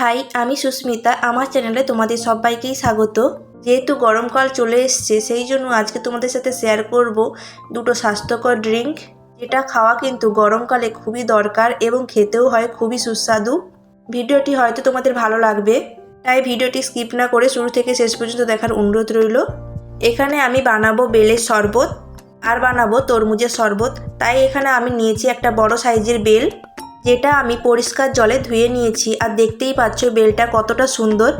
High, আমি সুস্মিতা, আমার চ্যানেলে তোমাদের সবাইকেই স্বাগত। যেহেতু গরমকাল চলে এসছে, সেই জন্য আজকে তোমাদের সাথে শেয়ার করব দুটো স্বাস্থ্যকর ড্রিঙ্ক যেটা খাওয়া কিন্তু গরমকালে খুবই দরকার এবং খেতেও হয় খুবই সুস্বাদু। ভিডিওটি হয়তো তোমাদের ভালো লাগবে, তাই ভিডিওটি স্কিপ না করে শুরু থেকে শেষ পর্যন্ত দেখার অনুরোধ রইল। এখানে আমি বানাবো বেলের শরবত, আর বানাবো তরমুজের শরবত, তাই এখানে আমি নিয়েছি একটা বড় সাইজের বেল। যেটা আমি পরিষ্কার জলে ধুয়ে নিয়েছি, আর দেখতেই পাচ্ছ বেলটা কতটা সুন্দর।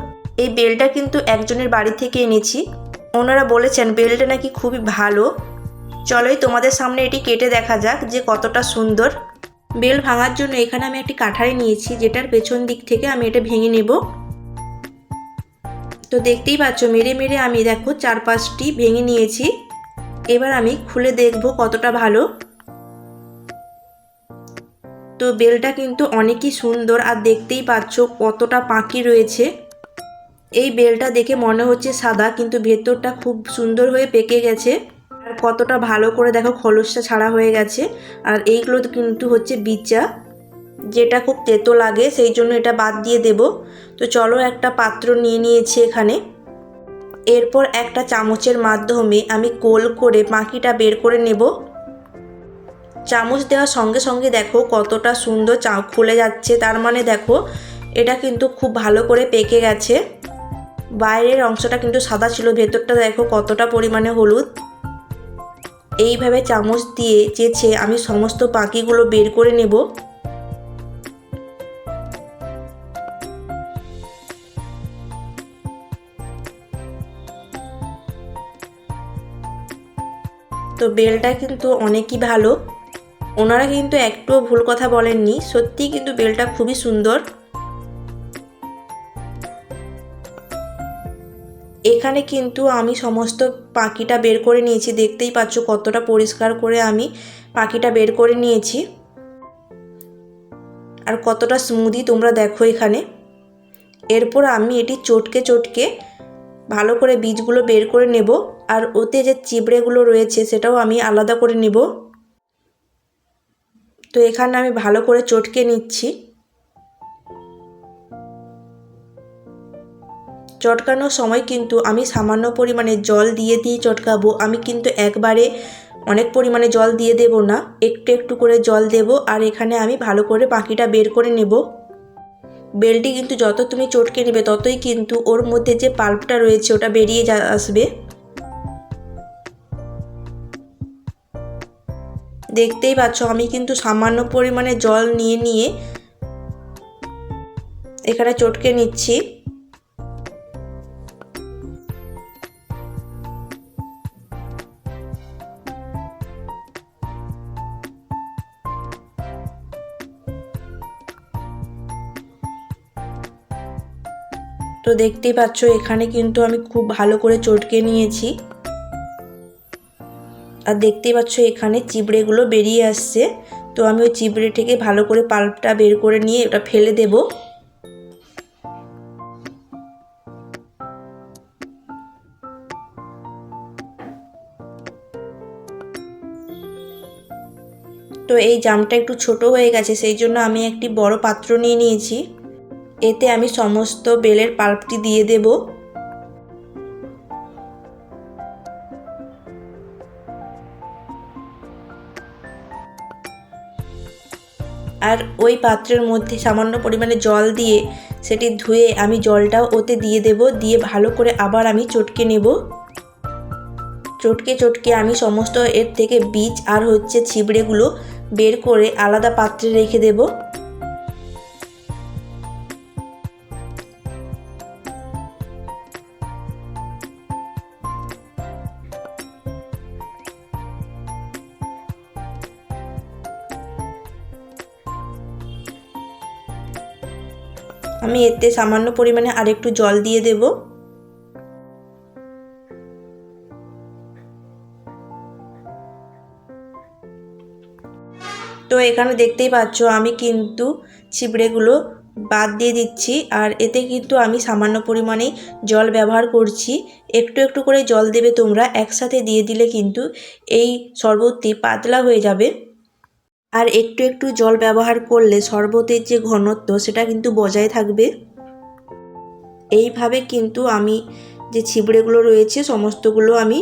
এই বেলটা কিন্তু একজনের বাড়ি থেকে এনেছি। ওনারা বলেছেন বেলটা নাকি খুবই ভালো। চলোই তোমাদের সামনে এটি কেটে দেখা যাক যে কতটা সুন্দর। বেল ভাঙার জন্য এখানে আমি একটি কাঠারি নিয়েছি, যেটার পেছন দিক থেকে আমি এটা ভেঙে নেব। তো দেখতেই পাচ্ছ, মেরে মেরে আমি দেখো চার পাঁচটি ভেঙে নিয়েছি। এবার আমি খুলে দেখব কতটা ভালো। তো বেলটা কিন্তু অনেকই সুন্দর আর দেখতেই পাচ্ছ কতটা পাখি রয়েছে। এই বেলটা দেখে মনে হচ্ছে সাদা, কিন্তু ভেতরটা খুব সুন্দর হয়ে পেকে গেছে আর কতটা ভালো করে দেখো খোলসটা ছাড়া হয়ে গেছে। আর এইগুলো কিন্তু হচ্ছে বিচা, যেটা খুব তেতো লাগে, সেই জন্য এটা বাদ দিয়ে দেব। তো চলো একটা পাত্র নিয়ে নিয়েছি এখানে। এরপর একটা চামচের মাধ্যমে আমি গোল করে পাখিটা বের করে নেব। চামচ দেওয়ার সঙ্গে সঙ্গে দেখো কতটা সুন্দর চা খুলে যাচ্ছে। তার মানে দেখো, এটা কিন্তু খুব ভালো করে পেকে গেছে। বাইরের অংশটা কিন্তু সাদা ছিল, ভেতরটা দেখো কতটা পরিমাণে হলুদ। এইভাবে চামচ দিয়ে চেছে আমি সমস্ত পাখিগুলো বের করে নেব। তো বেলটা কিন্তু অনেকই ভালো। ওনারা কিন্তু একটুও ভুল কথা বলেননি। সত্যি কিন্তু বেলটা খুবই সুন্দর। এখানে কিন্তু আমি সমস্ত পাখিটা বের করে নিয়েছি। দেখতেই পাচ্ছ কতটা পরিষ্কার করে আমি পাখিটা বের করে নিয়েছি। আর কতটা স্মুদি তোমরা দেখো এখানে। এরপর আমি এটি চটকে চটকে ভালো করে বীজগুলো বের করে নেব। আর ওতে যে চিবড়েগুলো রয়েছে সেটাও আমি আলাদা করে নেব। তো এখানে আমি ভালো করে চটকে নিচ্ছি। চটকানোর সময় কিন্তু আমি সামান্য পরিমাণে জল দিয়ে দিয়ে চটকাবো। আমি কিন্তু একবারে অনেক পরিমাণে জল দিয়ে দেব না, একটু একটু করে জল দেব আর এখানে আমি ভালো করে পাখিটা বের করে নেব। বেলটি কিন্তু যত তুমি চটকে নেবে ততই কিন্তু ওর মধ্যে যে পাল্পটা রয়েছে ওটা বেরিয়ে আসবে। দেখতেই পাচ্ছ, আমি কিন্তু সামান্য পরিমাণে জল নিয়ে নিয়ে এখানে চটকে নিচ্ছি। তো দেখতেই পাচ্ছ, এখানে কিন্তু আমি খুব ভালো করে চটকে নিয়েছি। আর দেখতেই পাচ্ছ এখানে চিবড়েগুলো বেরিয়ে আসছে। তো আমি ওই চিবড়ে থেকে ভালো করে পাল্পটা বের করে নিয়ে ওটা ফেলে দেব। তো এই জামটা একটু ছোট হয়ে গেছে, সেই জন্য আমি একটি বড় পাত্র নিয়ে নিয়েছি। এতে আমি সমস্ত বেলের পাল্পটি দিয়ে দেব। আর ওই পাত্রের মধ্যে সামান্য পরিমাণে জল দিয়ে সেটি ধুয়ে আমি জলটাও ওতে দিয়ে দেব, দিয়ে ভালো করে আবার আমি চটকে নেব। চটকে চটকে আমি সমস্ত এর থেকে বীজ আর হচ্ছে ছিবড়েগুলো বের করে আলাদা পাত্রে রেখে দেবো। আমি এতে সামান্য পরিমাণে আরেকটু জল দিয়ে দেব। তো এখানে দেখতেই পাচ্ছ, আমি কিন্তু ছিবড়েগুলো বাদ দিয়ে দিচ্ছি, আর এতে কিন্তু আমি সামান্য পরিমাণেই জল ব্যবহার করছি। একটু একটু করে জল দেবে তোমরা, একসাথে দিয়ে দিলে কিন্তু এই শরবতটি পাতলা হয়ে যাবে। আর একটু একটু জল ব্যবহার করলে শরবতের যে ঘনত্ব, সেটা কিন্তু বজায় থাকবে। এইভাবে কিন্তু আমি যে ছিবড়েগুলো রয়েছে, সমস্তগুলো আমি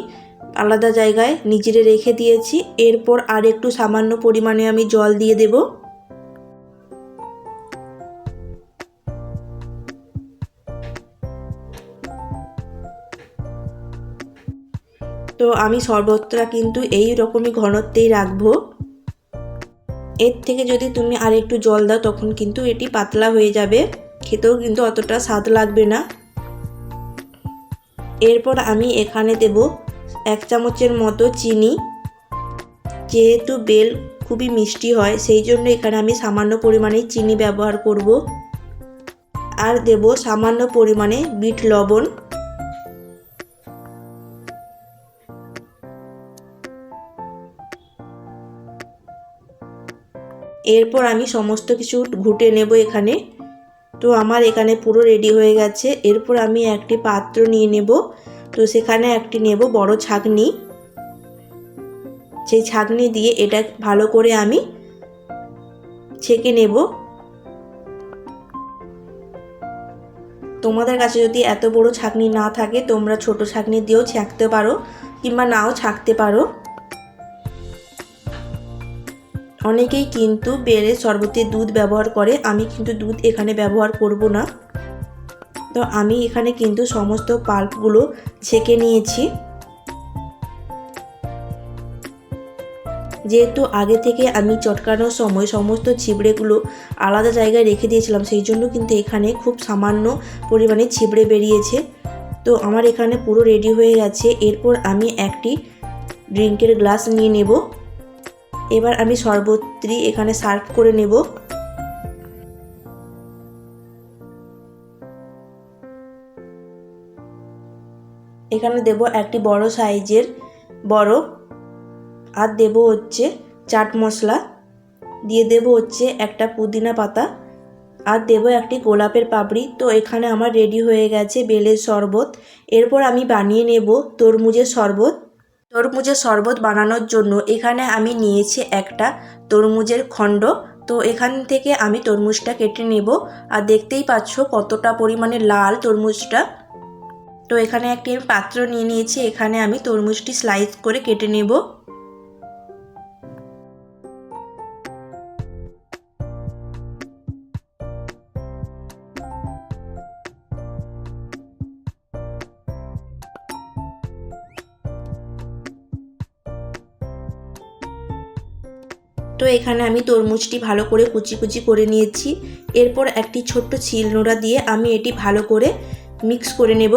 আলাদা জায়গায় নিজেরে রেখে দিয়েছি। এরপর আর একটু সামান্য পরিমাণে আমি জল দিয়ে দেব। তো আমি শরবতটা কিন্তু এই রকমই ঘনত্বেই রাখব। এর থেকে যদি তুমি আর একটু জল দাও, তখন কিন্তু এটি পাতলা হয়ে যাবে। খেতেও কিন্তু অতটা স্বাদ লাগবে না। এরপর আমি এখানে দেব এক চামচের মতো চিনি। যেহেতু বেল খুবই মিষ্টি হয়, সেই জন্য এখানে আমি সামান্য পরিমাণে চিনি ব্যবহার করব। আর দেব সামান্য পরিমাণে বিট লবণ। এরপর আমি সমস্ত কিছু ঘুটে নেব এখানে। তো আমার এখানে পুরো রেডি হয়ে গেছে। এরপর আমি একটি পাত্র নিয়ে নেব। তো সেখানে একটি নেব বড় ছাকনি। সেই ছাকনি দিয়ে এটা ভালো করে আমি ছেঁকে নেব। তোমাদের কাছে যদি এত বড় ছাকনি না থাকে, তোমরা ছোট ছাকনি দিয়েও ছাঁকতে পারো কিংবা নাও ছাঁকতে পারো। অনেকেই কিন্তু বেড়ে শরবতে দুধ ব্যবহার করে, আমি কিন্তু দুধ এখানে ব্যবহার করব না। তো আমি এখানে কিন্তু সমস্ত পাল্পগুলো ছেঁকে নিয়েছি। যেহেতু আগে থেকে আমি চটকানোর সময় সমস্ত ছিবড়েগুলো আলাদা জায়গায় রেখে দিয়েছিলাম, সেই জন্য কিন্তু এখানে খুব সামান্য পরিমাণে ছিবড়ে বেরিয়েছে। তো আমার এখানে পুরো রেডি হয়ে গেছে। এরপর আমি একটি ড্রিঙ্কের গ্লাস নিয়ে নেব। এবার আমি শরবতটি এখানে সার্ভ করে নেব। এখানে দেব একটি বড় সাইজের বরফ, আর দেব হচ্ছে চাট মশলা, দিয়ে দেব হচ্ছে একটা পুদিনা পাতা, আর দেবো একটি গোলাপের পাপড়ি। তো এখানে আমার রেডি হয়ে গেছে বেলের শরবত। এরপর আমি বানিয়ে নেব তরমুজের শরবত। তরমুজের শরবত বানানোর জন্য এখানে আমি নিয়েছি একটা তরমুজের খণ্ড। তো এখান থেকে আমি তরমুজটা কেটে নেব। আর দেখতেই পাচ্ছ কতটা পরিমাণে লাল তরমুজটা। তো এখানে একটি পাত্র নিয়ে নিয়েছি। এখানে আমি তরমুজটি স্লাইস করে কেটে নেব। তো এখানে আমি তরমুজটি ভালো করে কুচি কুচি করে নিয়েছি। এরপর একটি ছোট্ট নোড়া দিয়ে আমি এটি ভালো করে মিক্স করে নেব।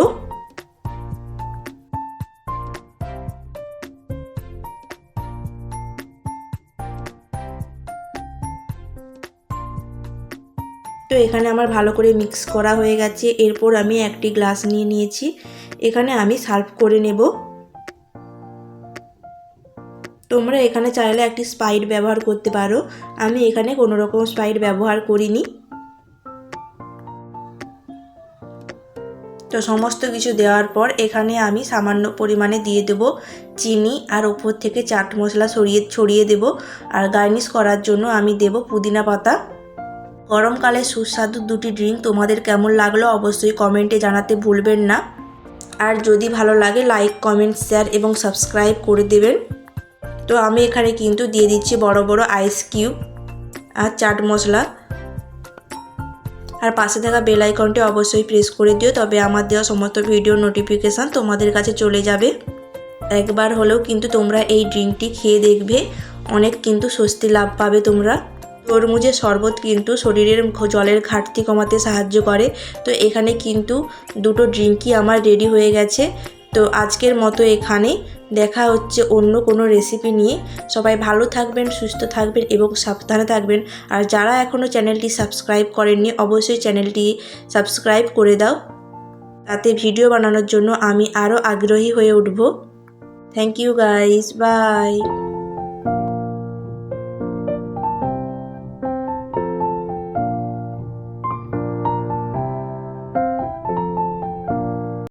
তো এখানে আমার ভালো করে মিক্স করা হয়ে গেছে। এরপর আমি একটি গ্লাস নিয়ে নিয়েছি। এখানে আমি সার্ভ করে নেব। তোমরা এখানে চাইলে একটি স্পাইড ব্যবহার করতে পারো। আমি এখানে কোনো রকম স্পাইড ব্যবহার করিনি। তো সমস্ত কিছু দেওয়ার পর এখানে আমি সামান্য পরিমাণে দিয়ে দেব চিনি আর ওপর থেকে চাট মশলা ছড়িয়ে ছড়িয়ে দেব। আর গার্নিশ করার জন্য আমি দেব পুদিনা পাতা। গরমকালে সুস্বাদু দুটি ড্রিঙ্ক তোমাদের কেমন লাগল অবশ্যই কমেন্টে জানাতে ভুলবেন না। আর যদি ভালো লাগে, লাইক, কমেন্ট, শেয়ার এবং সাবস্ক্রাইব করে দেবেন। তো আমি এখানে কিন্তু দিয়ে দিচ্ছি বড় বড় আইস কিউব আর চাট মশলা। আর পাশে থাকা বেল আইকনটি অবশ্যই প্রেস করে দিও, তবে আমার দেওয়া সমস্ত ভিডিও নোটিফিকেশান তোমাদের কাছে চলে যাবে। একবার হলেও কিন্তু তোমরা এই ড্রিঙ্কটি খেয়ে দেখবে, অনেক কিন্তু স্বস্তি লাভ পাবে তোমরা। তরমুজের শরবত কিন্তু শরীরের জলের ঘাটতি কমাতে সাহায্য করে। তো এখানে কিন্তু দুটো ড্রিঙ্কই আমার রেডি হয়ে গেছে। তো আজকের মতো এখানে। দেখা হচ্ছে অন্য কোনো রেসিপি নিয়ে। সবাই ভালো থাকবেন, সুস্থ থাকবেন এবং সাবধানে থাকবেন। আর যারা এখনও চ্যানেলটি সাবস্ক্রাইব করেননি, অবশ্যই চ্যানেলটি সাবস্ক্রাইব করে দাও। তাতে ভিডিও বানানোর জন্য আমি আরও আগ্রহী হয়ে উঠব। Thank you guys bye